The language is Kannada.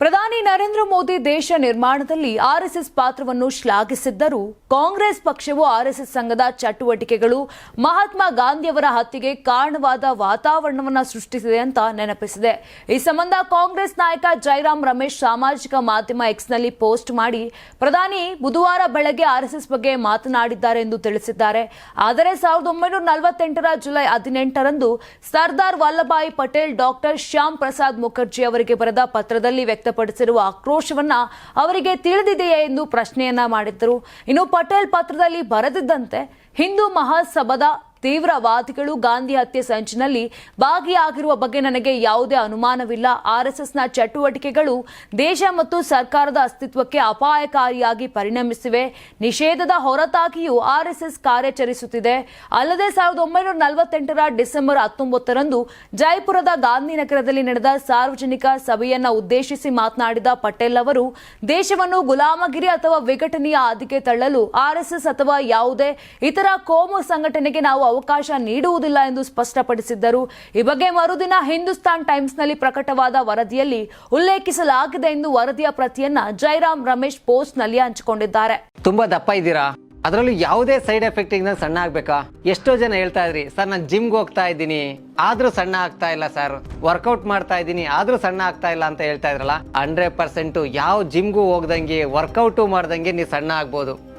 ಪ್ರಧಾನಿ ನರೇಂದ್ರ ಮೋದಿ ದೇಶ ನಿರ್ಮಾಣದಲ್ಲಿ ಆರ್ಎಸ್ಎಸ್ ಪಾತ್ರವನ್ನು ಶ್ಲಾಘಿಸಿದ್ದರೂ ಕಾಂಗ್ರೆಸ್ ಪಕ್ಷವು ಆರ್ಎಸ್ಎಸ್ ಸಂಘದ ಚಟುವಟಿಕೆಗಳು ಮಹಾತ್ಮ ಗಾಂಧಿಯವರ ಹತ್ಯೆಗೆ ಕಾರಣವಾದ ವಾತಾವರಣವನ್ನು ಸೃಷ್ಟಿಸಿದೆ ಅಂತ ನೆನಪಿಸಿದೆ. ಈ ಸಂಬಂಧ ಕಾಂಗ್ರೆಸ್ ನಾಯಕ ಜೈರಾಮ್ ರಮೇಶ್ ಸಾಮಾಜಿಕ ಮಾಧ್ಯಮ ಎಕ್ಸ್ನಲ್ಲಿ ಪೋಸ್ಟ್ ಮಾಡಿ, ಪ್ರಧಾನಿ ಬುಧವಾರ ಬೆಳಗ್ಗೆ ಆರ್ಎಸ್ಎಸ್ ಬಗ್ಗೆ ಮಾತನಾಡಿದ್ದಾರೆ ಎಂದು ತಿಳಿಸಿದ್ದಾರೆ. ಆದರೆ ಸಾವಿರದ ಒಂಬೈನೂರ ನಲವತ್ತೆಂಟರ ಜುಲೈ ಹದಿನೆಂಟರಂದು ಸರ್ದಾರ್ ವಲ್ಲಭಾಯಿ ಪಟೇಲ್ ಡಾಕ್ಟರ್ ಶ್ಯಾಮ್ ಪ್ರಸಾದ್ ಮುಖರ್ಜಿ ಅವರಿಗೆ ಬರೆದ ಪತ್ರದಲ್ಲಿ ವ್ಯಕ್ತಪಡಿಸಿರುವ ಆಕ್ರೋಶವನ್ನ ಅವರಿಗೆ ತಿಳಿದಿದೆಯೇ ಎಂದು ಪ್ರಶ್ನೆಯನ್ನ ಮಾಡಿದ್ದರು. ಇನ್ನು ಪಟೇಲ್ ಪತ್ರದಲ್ಲಿ ಬರೆದಿದ್ದಂತೆ ಹಿಂದೂ ಮಹಾಸಭಾದ ತೀವ್ರವಾದಿಗಳು ಗಾಂಧಿ ಹತ್ಯೆ ಸಂಚಿನಲ್ಲಿ ಭಾಗಿಯಾಗಿರುವ ಬಗ್ಗೆ ನನಗೆ ಯಾವುದೇ ಅನುಮಾನವಿಲ್ಲ. ಆರ್ಎಸ್ಎಸ್ನ ಚಟುವಟಿಕೆಗಳು ದೇಶ ಮತ್ತು ಸರ್ಕಾರದ ಅಸ್ತಿತ್ವಕ್ಕೆ ಅಪಾಯಕಾರಿಯಾಗಿ ಪರಿಣಮಿಸಿವೆ. ನಿಷೇಧದ ಹೊರತಾಗಿಯೂ ಆರ್ಎಸ್ಎಸ್ ಕಾರ್ಯಾಚರಿಸುತ್ತಿದೆ. ಅಲ್ಲದೆ ಸಾವಿರದ ಒಂಬೈನೂರ ನಲವತ್ತೆಂಟರ ಡಿಸೆಂಬರ್ ಹತ್ತೊಂಬತ್ತರಂದು ಜೈಪುರದ ಗಾಂಧಿನಗರದಲ್ಲಿ ನಡೆದ ಸಾರ್ವಜನಿಕ ಸಭೆಯನ್ನ ಉದ್ದೇಶಿಸಿ ಮಾತನಾಡಿದ ಪಟೇಲ್ ಅವರು, ದೇಶವನ್ನು ಗುಲಾಮಗಿರಿ ಅಥವಾ ವಿಘಟನೆಯ ಹಾದಿಗೆ ತಳ್ಳಲು ಆರ್ಎಸ್ಎಸ್ ಅಥವಾ ಯಾವುದೇ ಇತರ ಕೋಮು ಸಂಘಟನೆಗೆ ನಾವು ಅವಕಾಶ ನೀಡುವುದಿಲ್ಲ ಎಂದು ಸ್ಪಷ್ಟಪಡಿಸಿದ್ದರು. ಈ ಬಗ್ಗೆ ಮರುದಿನ ಹಿಂದೂಸ್ತಾನ್ ಟೈಮ್ಸ್ನಲ್ಲಿ ಪ್ರಕಟವಾದ ವರದಿಯಲ್ಲಿ ಉಲ್ಲೇಖಿಸಲಾಗಿದೆ ಎಂದು ವರದಿಯ ಪ್ರತಿಯನ್ನ ಜೈರಾಮ್ ರಮೇಶ್ ಪೋಸ್ಟ್ನಲ್ಲಿ ಹಂಚಿಕೊಂಡಿದ್ದಾರೆ. ತುಂಬಾ ದಪ್ಪ ಇದ್ದೀರಾ? ಅದರಲ್ಲೂ ಯಾವುದೇ ಸೈಡ್ ಎಫೆಕ್ಟ್ ಸಣ್ಣ ಆಗ್ಬೇಕಾ? ಎಷ್ಟೋ ಜನ ಹೇಳ್ತಾ ಇದ್ರಿ, ಸರ್, ನಾನು ಜಿಮ್ಗೆ ಹೋಗ್ತಾ ಇದ್ದೀನಿ. ಆದ್ರೂ ಸಣ್ಣ ಆಗ್ತಾ ಇಲ್ಲ, ಸರ್. ವರ್ಕೌಟ್ ಮಾಡ್ತಾ ಇದ್ದೀನಿ, ಆದ್ರೂ ಸಣ್ಣ ಆಗ್ತಾ ಇಲ್ಲ ಅಂತ ಹೇಳ್ತಾ ಇದ್ರಲ್ಲ? ಹಂಡ್ರೆಡ್ ಪರ್ಸೆಂಟ್ ಯಾವ ಜಿಮ್ಗೂ ಹೋಗ್ದಂಗೆ, ವರ್ಕೌಟು ಮಾಡ್ದಂಗೆ ನೀವು ಸಣ್ಣ ಆಗ್ಬೋದು.